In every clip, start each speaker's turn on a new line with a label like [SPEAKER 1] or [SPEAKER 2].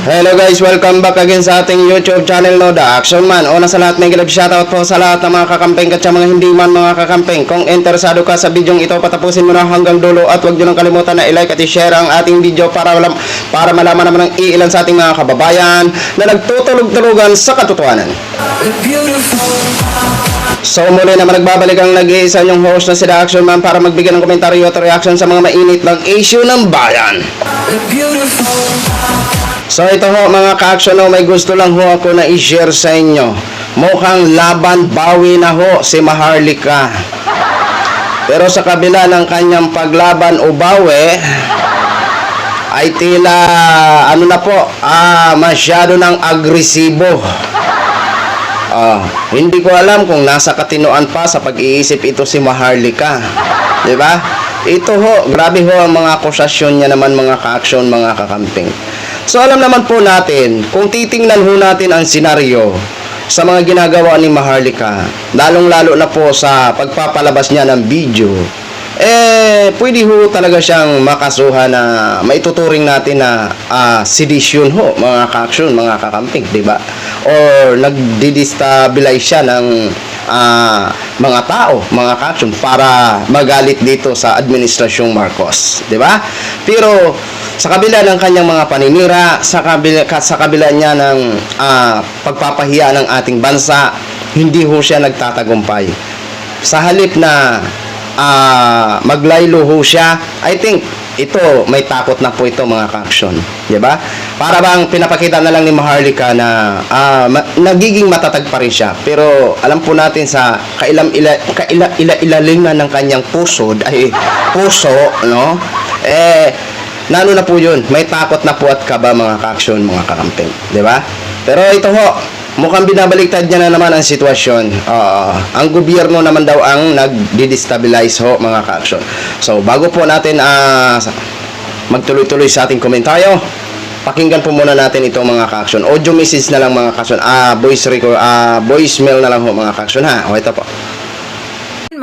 [SPEAKER 1] Hello guys, welcome back again sa ating YouTube channel no, The Action Man. Una sa lahat, may galab shoutout po sa lahat ng mga kakampeng at sa mga hindi man mga kakampeng. Kung interesado ka sa bidyong ito, patapusin mo na hanggang dulo at huwag nyo nang kalimutan na i-like at i-share ang ating video para, walang, para malaman naman ng iilan sa ating mga kababayan na nagtutulog-tulugan sa katotohanan. So muli naman nagbabalik ang nag-iisa yung host na si The Action Man para magbigay ng komentaryo at reaction sa mga mainit ng issue ng bayan. So ito ho mga ka-action ho, may gusto lang ho ako na i-share sa inyo. Mukhang laban bawi na ho si Maharlika. Pero sa kabila ng kanyang paglaban o bawi, ay tila ano na po, ah, masyado ng agresibo. Ah, hindi ko alam kung nasa katinoan pa sa pag-iisip ito si Maharlika. 'Di ba? Ito ho, grabe ho ang mga akusasyon niya naman mga ka-action, mga kakamping. So alam naman po natin, kung titingnan ho natin ang senaryo sa mga ginagawa ni Maharlika, lalong-lalo na po sa pagpapalabas niya ng video, eh, pwede ho talaga siyang makasuhan na maituturing natin na ah, sedition ho, mga ka-action, mga kakamping, di ba? Or nagdi-destabilize siya ng ah, mga tao, mga ka-action, para magalit dito sa Administrasyong Marcos, di ba? Pero, sa kabila ng kanyang mga paninira, sa kabila, ka- sa kabila niya ng ah, pagpapahiya ng ating bansa, hindi ho siya nagtatagumpay. Sa halip na ah maglaylo ho siya, I think ito may takot na po ito mga ka-action, 'di ba? Para bang pinapakita na lang ni Maharlika na ah, ma- nagiging matatag pa rin siya. Pero alam po natin sa kailam ila, kaila, ila ilalingan ng kanyang puso ay puso, no? Eh Nano na po yun, may takot na po at kaba mga ka-action, mga kakamping. Di ba? Pero ito ho, mukhang binabaliktad niya na naman ang sitwasyon. Ah, ang gobyerno naman daw ang nag-destabilize ho, mga ka-action. So, bago po natin ah, magtuloy-tuloy sa ating komentaryo, pakinggan po muna natin itong mga ka-action. Audio message na lang mga ka-action. Ah, voice record, ah, voicemail na lang ho mga ka-action ha. O ito po.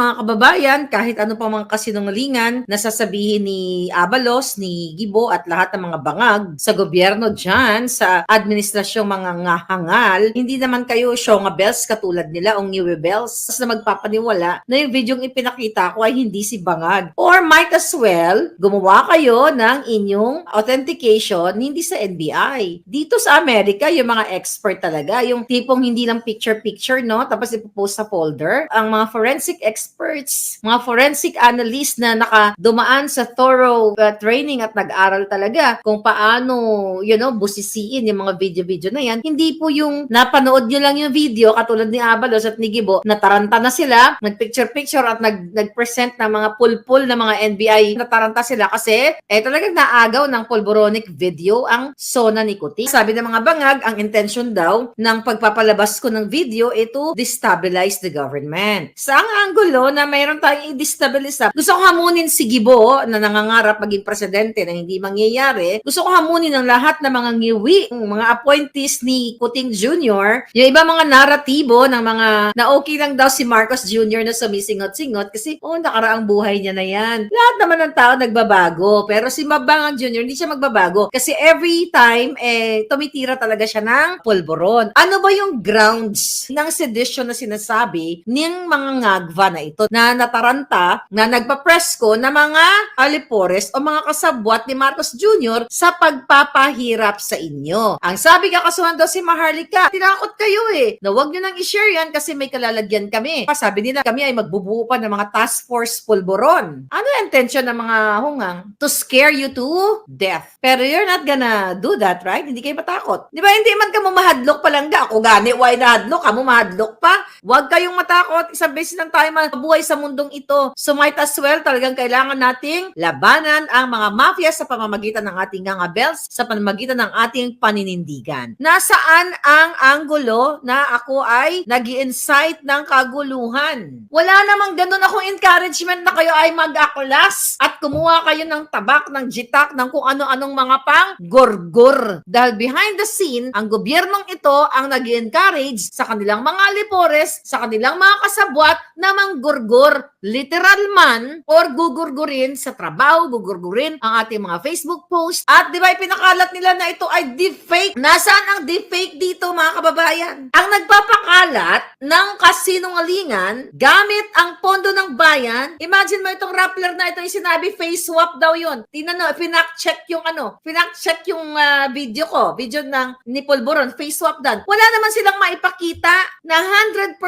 [SPEAKER 2] Mga kababayan, kahit ano pa mga kasinungalingan na sasabihin ni Abalos, ni Gibo at lahat ng mga bangag sa gobyerno dyan, sa administrasyong mga ngahangal, hindi naman kayo syonga bells katulad nila o ngiwe bells na magpapaniwala na yung videong ipinakita ko ay hindi si bangag. Or might as well, gumawa kayo ng inyong authentication hindi sa NBI. Dito sa Amerika, yung mga expert talaga, yung tipong hindi lang picture-picture, no? Tapos ipopost sa folder. Ang mga forensic experts, mga forensic analysts na nakadumaan sa thorough uh, training at nag-aral talaga kung paano, you know, busisiin yung mga video-video na yan. Hindi po yung napanood nyo lang yung video katulad ni Abalos at ni Gibo, nataranta na sila, nag-picture-picture at nag- nag-present ng mga pul-pul na mga NBI, nataranta sila kasi eh talagang naagaw ng pulboronic video ang Sona Nicotin. Sabi ng mga bangag, ang intention daw ng pagpapalabas ko ng video ay to destabilize the government. Sa ang angulo na mayroon tayong i-destabilize, gusto ko hamunin si Gibo na nangangarap maging presidente na hindi mangyayari. Gusto ko hamunin ang lahat ng mga ngiwi, mga appointees ni Kuting Jr., yung iba mga naratibo ng mga na okay lang daw si Marcos Jr. na sumisingot-singot kasi oh, nakaraang buhay niya na yan. Lahat naman ng tao nagbabago. Pero si Mabangang Jr. hindi siya magbabago kasi every time eh tumitira talaga siya ng pulboron. Ano ba yung grounds ng sedition na sinasabi ng mga ngagva na ito na nataranta na nagpa-presko na mga alipores o mga kasabwat ni Marcos Jr. sa pagpapahirap sa inyo. Ang sabi kakasuhan daw si Maharlika, tinakot kayo eh, na huwag nyo nang i-share yan kasi may kalalagyan kami. Sabi nila, kami ay magbubuo pa ng mga task force pulboron. Ano yung intention ng mga hungang? To scare you to death. Pero you're not gonna do that, right? Hindi kayo matakot. Di ba, hindi man ka mahadlok pa lang ga. Ako gani, why nahadlok? Kamu mahadlok pa? Huwag kayong matakot. Isang beses lang tayo mabuhay sa mundong ito. So might as well, talagang kailangan nating labanan ang mga mafia sa pamamagitan ng ating nga bells, sa pamamagitan ng ating paninindigan. Nasaan ang anggulo na ako ay nag incite ng kaguluhan? Wala namang ganun akong encouragement na kayo ay mag-aklas at kumuha kayo ng tabak, ng jitak, ng kung ano-anong mga pang gorgor. Dahil behind the scene, ang gobyernong ito ang nag encourage sa kanilang mga alipores, sa kanilang mga kasabwat na гор-гор. Literal man or gugurgurin sa trabaho, gugurgurin ang ating mga Facebook post. At di ba ipinakalat nila na ito ay deepfake? Nasaan ang deepfake dito mga kababayan? Ang nagpapakalat ng kasinungalingan gamit ang pondo ng bayan, imagine mo itong Rappler na ito yung sinabi face swap daw yun. Tingnan mo, pinak-check yung ano, pinak-check yung ah, video ko, video ng ni Polboron, face swap dan. Wala naman silang maipakita na 100%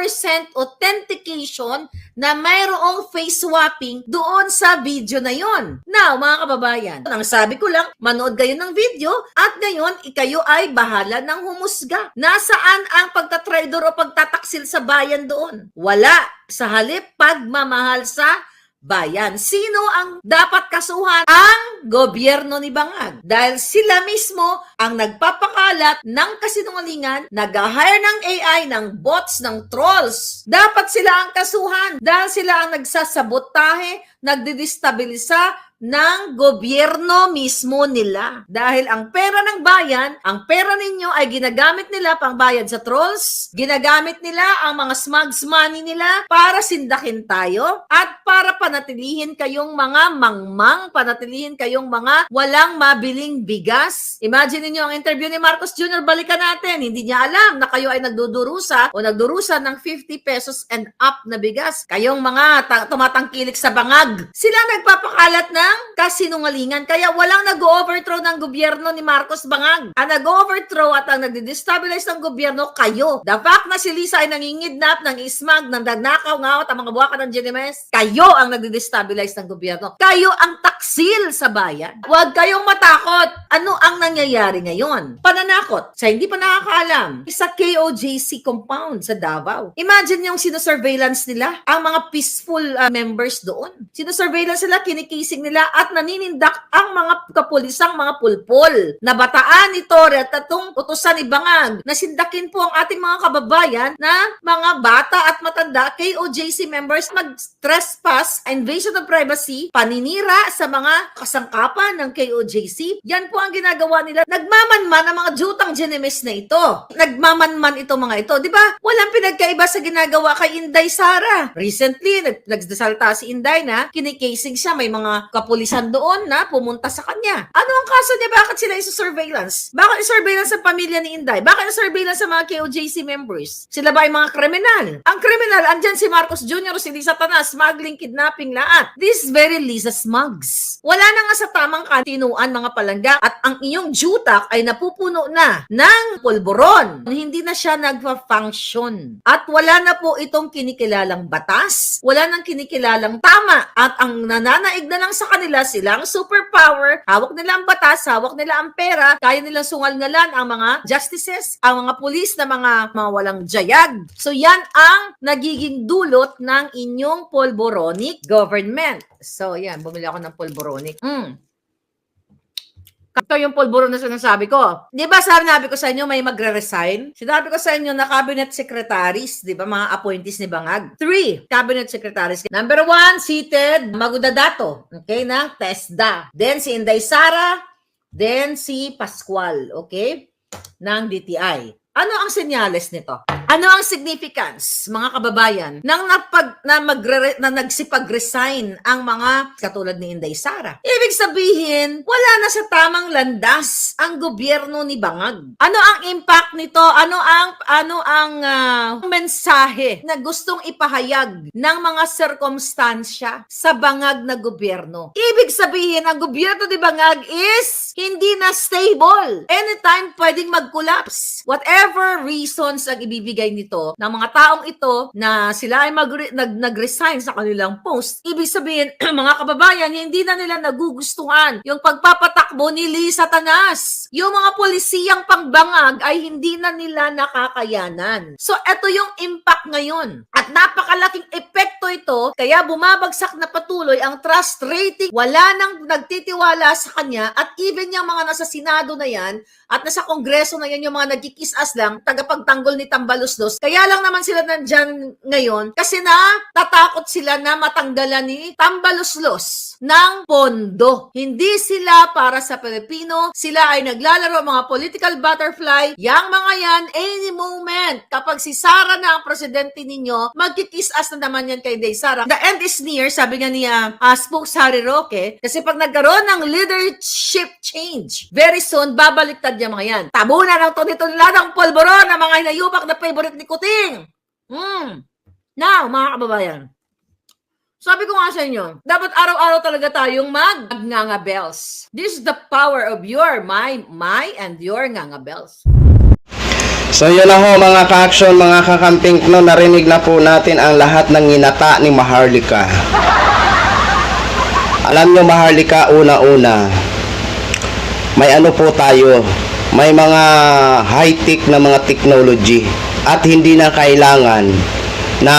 [SPEAKER 2] authentication na mayroong face swapping doon sa video na yon. Now, mga kababayan, ang sabi ko lang, manood kayo ng video at ngayon, ikayo ay bahala ng humusga. Nasaan ang pagtatrader o pagtataksil sa bayan doon? Wala. Sa halip, pagmamahal sa bayan. Sino ang dapat kasuhan? Ang gobyerno ni Bangag. Dahil sila mismo ang nagpapakalat ng kasinungalingan, nag-hire ng AI, ng bots, ng trolls. Dapat sila ang kasuhan dahil sila ang nagsasabotahe, nagdidestabilisa ng gobyerno mismo nila. Dahil ang pera ng bayan, ang pera ninyo ay ginagamit nila pang bayad sa trolls, ginagamit nila ang mga smugs money nila para sindakin tayo at para panatilihin kayong mga mangmang, panatilihin kayong mga walang mabiling bigas. Imagine niyo ang interview ni Marcos Jr. Balikan natin. Hindi niya alam na kayo ay nagdudurusa o nagdurusa ng 50 pesos and up na bigas. Kayong mga ta- tumatangkilik sa bangag. Sila nagpapakalat ng kasinungalingan. Kaya walang nag-overthrow ng gobyerno ni Marcos Bangag. Ang nag-overthrow at ang nagdi-destabilize ng gobyerno, kayo. The fact na si Lisa ay nangingidnap, ng ismag, ng dagnakaw, ngawat, ang mga buwaka ng GNMS, kayo ang nagdi-destabilize ng gobyerno. Kayo ang taksil sa bayan. Huwag kayong matakot. Ano ang nangyayari ngayon? Pananakot. Sa hindi pa nakakaalam, sa KOJC compound sa Davao. Imagine yung sinosurveillance nila, ang mga peaceful uh, members doon. Sinosurveillance sila, kinikising nila at naninindak ang mga kapulisang mga pulpol. Nabataan ni Torre at tatong utusan ni Bangag na sindakin po ang ating mga kababayan na mga bata at matanda KOJC members mag-trespass, invasion of privacy, paninira sa mga kasangkapan ng KOJC. Yan po ang ginagawa nila. Nagmamanman ang mga jutang genemis na ito. Nagmamanman ito mga ito. Di ba? Walang pinagkaiba sa ginagawa kay Inday Sara. Recently, nag nagdasalta si Inday na kinikasing siya. May mga kapulisan doon na pumunta sa kanya. Ano ang kaso niya? Bakit sila iso-surveillance? Bakit isurveillance sa pamilya ni Inday? Bakit isurveillance sa mga KOJC members? Sila ba ay mga kriminal? Ang kriminal, andyan si Marcos Jr., si Lisa Tanas, smuggling, kidnapping, lahat. This is very Lisa Smugs. Wala na nga sa tamang katinuan mga palangga at ang iyong jutak ay napupuno na ng pulburon. Hindi na siya nagpa-function. At wala na po itong kinikilalang batas. Wala nang kinikilalang tama. At ang nananaig na lang sa kanila silang superpower. Hawak nila ang batas, hawak nila ang pera, kaya nilang sungal-ngalan ang mga justices, ang mga pulis na mga, mga walang jayag. So yan ang nagiging dulot ng inyong polboronic government. So yan, bumili ako ng polboronic. Mm. Ito yung polboron na sinasabi ko. Di ba sinabi ko sa inyo may magre-resign? Sinabi ko sa inyo na cabinet secretaries, di ba mga appointees ni Bangag? Three cabinet secretaries. Number one, seated, Magudadato. Okay na? TESDA. Then si Inday Sara. Then si Pascual. Okay? Ng DTI. Ano ang senyales nito? Ano ang significance, mga kababayan, nang napag, na, magre, na nagsipag-resign ang mga katulad ni Inday Sara? Ibig sabihin, wala na sa tamang landas ang gobyerno ni Bangag. Ano ang impact nito? Ano ang ano ang ah, mensahe na gustong ipahayag ng mga sirkumstansya sa Bangag na gobyerno? Ibig sabihin, ang gobyerno ni Bangag is hindi na stable. Anytime pwedeng mag-collapse. Whatever reasons ang ibibigay nito ng mga taong ito na sila ay mag nag, nag-resign sa kanilang post, ibig sabihin, mga kababayan, hindi na nila nagugustuhan yung pagpapatakbo ni Lisa Tanas. Yung mga polisiyang pangbangag ay hindi na nila nakakayanan. So, ito yung impact ngayon. At napakalaking epekto ito, kaya bumabagsak na patuloy ang trust rating. Wala nang nagtitiwala sa kanya at even even yung mga nasa Senado na yan at nasa Kongreso na yan, yung mga nagkikis-as lang, tagapagtanggol ni Tambaluslos. Kaya lang naman sila nandyan ngayon kasi na tatakot sila na matanggalan ni Tambaluslos ng pondo. Hindi sila para sa Pilipino, sila ay naglalaro mga political butterfly. Yang mga yan, any moment, kapag si Sara na ang presidente ninyo, magkikis-as na naman yan kay Day Sara. The end is near, sabi nga niya, uh, Spokes Harry Roque, kasi pag nagkaroon ng leadership change, very soon, babaliktad niya mga yan. Tabunan ng tunitunladang polboron ng mga hinayubak na favorite ni Kuting. Hmm. Now, mga kababayan, sabi ko nga sa inyo, dapat araw-araw talaga tayong mag nganga bells. This is the power of your, my, my, and your nganga bells.
[SPEAKER 1] So yun na ho mga ka-action, mga kakamping no, narinig na po natin ang lahat ng inata ni Maharlika. Alam nyo Maharlika, una-una, may ano po tayo, may mga high-tech na mga technology at hindi na kailangan na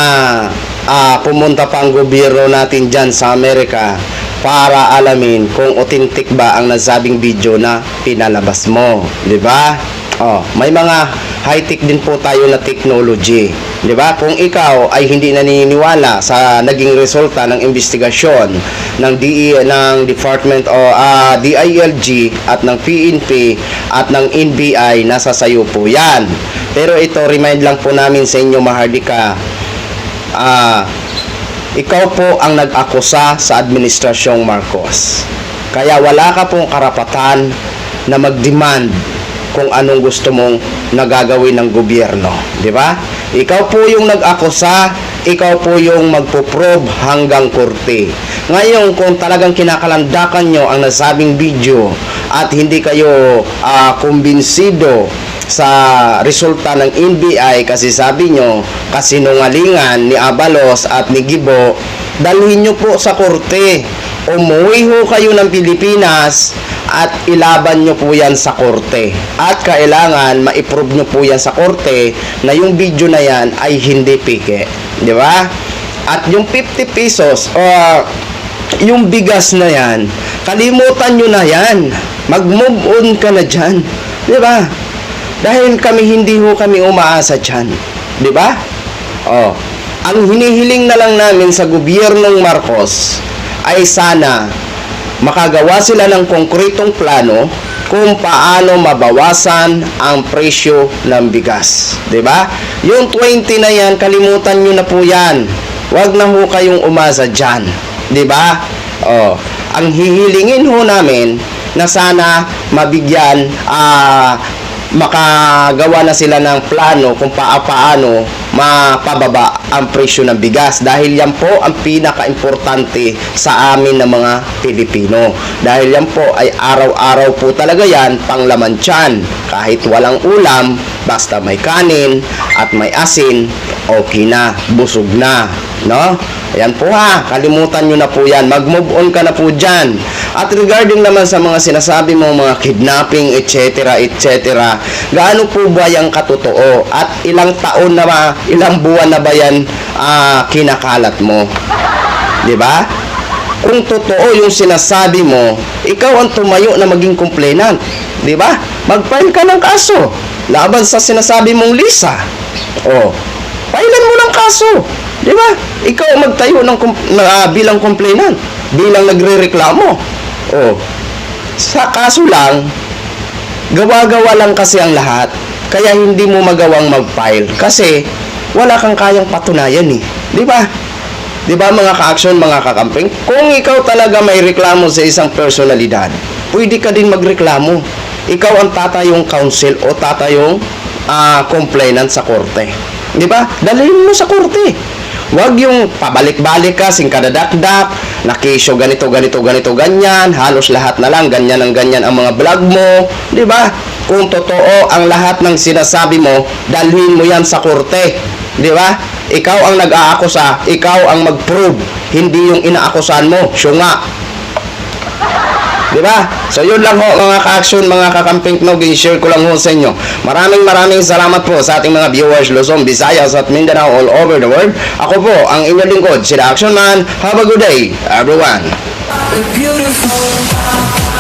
[SPEAKER 1] ah, pumunta pa ang gobyerno natin dyan sa Amerika para alamin kung authentic ba ang nasabing video na pinalabas mo, di ba? Oh, may mga high-tech din po tayo na technology. 'Di ba? Kung ikaw ay hindi naniniwala sa naging resulta ng investigasyon ng DE ng Department o ah, DILG at ng PNP at ng NBI, nasa sayo po 'yan. Pero ito remind lang po namin sa inyo Mahardika. Ah, ikaw po ang nag-akusa sa administrasyong Marcos. Kaya wala ka pong karapatan na mag-demand kung anong gusto mong nagagawin ng gobyerno, di ba? Ikaw po yung nag-akusa, ikaw po yung magpo-probe hanggang korte. Ngayon, kung talagang kinakalandakan nyo ang nasabing video at hindi kayo ah, kumbinsido sa resulta ng NBI kasi sabi nyo kasinungalingan ni Abalos at ni Gibo dalhin nyo po sa korte umuwi ho kayo ng Pilipinas at ilaban nyo po yan sa korte at kailangan ma-prove nyo po yan sa korte na yung video na yan ay hindi pike di ba at yung 50 pesos uh, yung bigas na yan kalimutan nyo na yan mag move on ka na dyan di ba dahil kami hindi ho kami umaasa dyan. Di ba? Oh. Ang hinihiling na lang namin sa gobyernong Marcos ay sana makagawa sila ng konkretong plano kung paano mabawasan ang presyo ng bigas. ba? Yung 20 na yan, kalimutan nyo na po yan. Huwag na ho kayong umasa dyan. ba? Oh, ang hihilingin ho namin na sana mabigyan ah makagawa na sila ng plano kung paano mapababa ang presyo ng bigas dahil yan po ang pinaka-importante sa amin ng mga Pilipino dahil yan po ay araw-araw po talaga yan panglaman tiyan kahit walang ulam basta may kanin at may asin okay na, busog na no? Ayan po ha, kalimutan nyo na po yan. Mag-move on ka na po dyan. At regarding naman sa mga sinasabi mo, mga kidnapping, etc., etc., gaano po ba yung katotoo? At ilang taon na ba, ilang buwan na ba yan ah, kinakalat mo? 'Di ba? Kung totoo yung sinasabi mo, ikaw ang tumayo na maging complainant. 'Di ba? Mag-file ka ng kaso laban sa sinasabi mong Lisa. Oh, Pailan mo ng kaso. Di ba? Ikaw magtayo ng ah, bilang complainant, bilang nagrereklamo. Oh. Sa kaso lang, gawa-gawa lang kasi ang lahat. Kaya hindi mo magawang mag-file kasi wala kang kayang patunayan eh. Di ba? Di ba mga ka-action, mga kakamping? Kung ikaw talaga may reklamo sa isang personalidad, pwede ka din magreklamo. Ikaw ang tatayong counsel o tatayong ah, complainant sa korte. Di ba? Dalhin mo sa korte. Huwag yung pabalik-balik ka, singkadadakdak, nakisyo ganito, ganito, ganito, ganyan, halos lahat na lang, ganyan ang ganyan ang mga vlog mo, di ba? Kung totoo ang lahat ng sinasabi mo, dalhin mo yan sa korte, di ba? Ikaw ang nag-aakusa, ikaw ang mag-prove, hindi yung inaakusahan mo, siya nga, Di ba? So yun lang ho mga ka-action, mga kakamping no, share ko lang ho sa inyo. Maraming maraming salamat po sa ating mga viewers Luzon, Visayas at Mindanao all over the world. Ako po ang inyong lingkod, si The Action Man. Have a good day, everyone.
[SPEAKER 3] Beautiful.